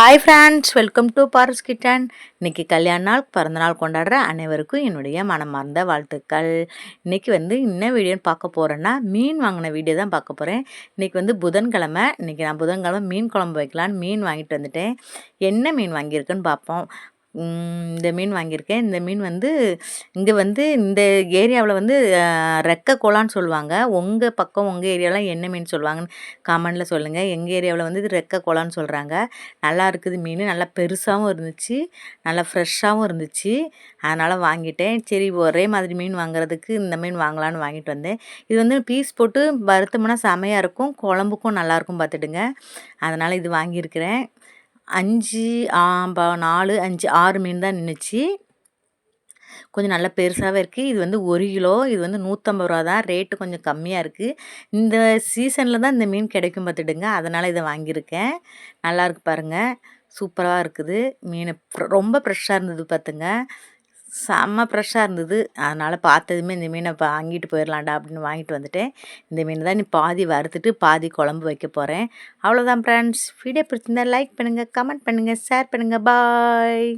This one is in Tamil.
Hi friends welcome to Paras kitchen இன்றைக்கி கல்யாண நாள் பிறந்த நாள் கொண்டாடுற அனைவருக்கும் என்னுடைய மனமார்ந்த வாழ்த்துக்கள். இன்றைக்கி வந்து என்ன வீடியோன்னு பார்க்க போகிறேன்னா மீன் வாங்கின வீடியோ தான் பார்க்க போகிறேன் இன்றைக்கி வந்து புதன்கிழமை. இன்றைக்கி நான் புதன்கிழமை மீன் குழம்பு வைக்கலான்னு மீன் வாங்கிட்டு வந்துட்டேன். என்ன மீன் வாங்கியிருக்குன்னு பார்ப்போம். இந்த மீன் வாங்கியிருக்கேன். இந்த மீன் வந்து இங்கே வந்து இந்த ஏரியாவில் வந்து ரெக்க கோலான்னு சொல்லுவாங்க. உங்கள் பக்கம் உங்கள் ஏரியாவில் என்ன மீன் சொல்லுவாங்கன்னு காமெண்டில் சொல்லுங்கள் எங்கள் ஏரியாவில் வந்து இது ரெக்க கோலான்னு சொல்கிறாங்க நல்லா இருக்குது மீன். நல்லா பெருசாகவும் இருந்துச்சு. நல்லா ஃப்ரெஷ்ஷாகவும் இருந்துச்சு. அதனால் வாங்கிட்டேன். சரி ஒரே மாதிரி மீன் வாங்குறதுக்கு இந்த மீன் வாங்கலான்னு வாங்கிட்டு வந்தேன். இது வந்து பீஸ் போட்டு வறுத்தோம்னா செமையாக இருக்கும். குழம்புக்கும் நல்லாயிருக்கும் பார்த்துடுங்க. அதனால் இது வாங்கியிருக்கிறேன். அஞ்சு நாலு அஞ்சு ஆறு மீன் தான் நின்றுச்சு கொஞ்சம் நல்லா பெருசாகவே இருக்குது இது வந்து ஒரு கிலோ இது வந்து நூற்றம்பது ரூபா தான். ரேட்டு கொஞ்சம் கம்மியாக இருக்குது இந்த சீசனில் தான் இந்த மீன் கிடைக்கும் பார்த்துடுங்க. அதனால் இதை வாங்கியிருக்கேன். நல்லாயிருக்கு பாருங்கள் சூப்பராக இருக்குது. மீன் ரொம்ப ஃப்ரெஷ்ஷாக இருந்தது பார்த்துங்க. செம்ம ஃப்ரெஷ்ஷாக இருந்தது. அதனால் பார்த்ததுமே இந்த மீனை வாங்கிட்டு போயிடலாண்டா அப்படின்னு வாங்கிட்டு வந்துட்டேன். இந்த மீன் தான் நீ பாதி வறுத்துட்டு பாதி குழம்பு வைக்க போகிறேன் அவ்வளோதான் ஃப்ரெண்ட்ஸ் வீடியோ பிடிச்சிருந்தா லைக் பண்ணுங்கள் கமெண்ட் பண்ணுங்கள் ஷேர் பண்ணுங்கள் பாய்